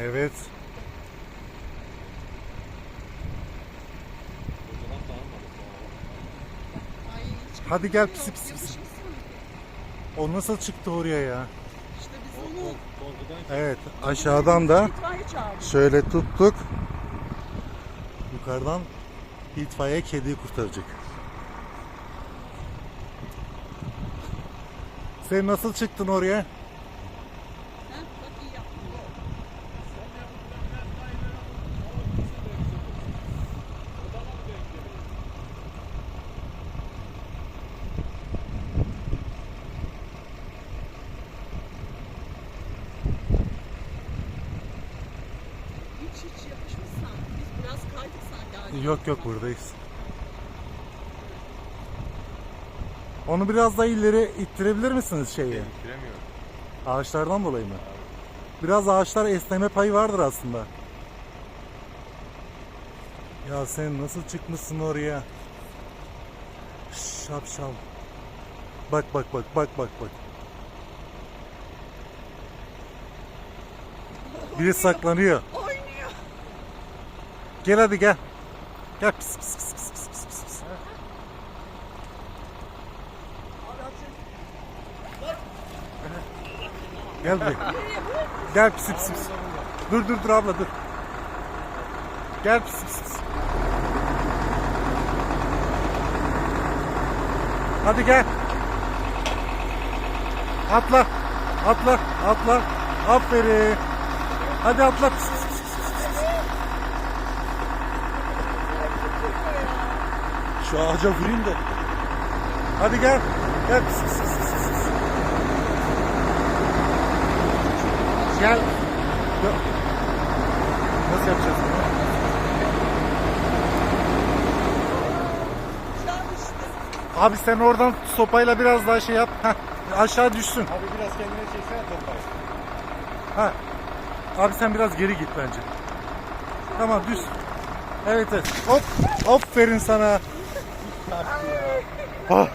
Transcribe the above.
Evet. Hadi gel pisi pisi pisi. O nasıl çıktı oraya ya? İşte biz onu Evet aşağıdan da şöyle tuttuk. Yukarıdan itfaiye kediyi kurtaracak. Sen nasıl çıktın oraya? Hiç hiç yapışmış sanki. Biz biraz kaydık ağacın Yok yok buradayız. Onu biraz daha ileri ittirebilir misiniz şeyi? Giremiyorum. Ağaçlardan dolayı mı? Biraz ağaçlar esneme payı vardır aslında. Ya sen nasıl çıkmışsın oraya? Şapşal. Bak bak bak bak bak bak. Biri saklanıyor. Gel hadi gel. Gel pis pis pis pis pis pis pis. pis. Gel buraya. Gel pis pis pis. Dur dur dur abla dur. Gel pis pis pis. Hadi gel. Atla. Atla. Atla. Aferin. Hadi atla. Pis, pis, Şu ağaca vurayım da. Hadi gel. Gel. Gel. Nasıl yapacağız bunu? Abi sen oradan sopayla biraz daha şey yap. Heh, aşağı düşsün. Abi biraz kendine çeksene toplayı. Ha. Abi sen biraz geri git bence. Tamam düz. Evet evet. Hop. Aferin sana. 啊。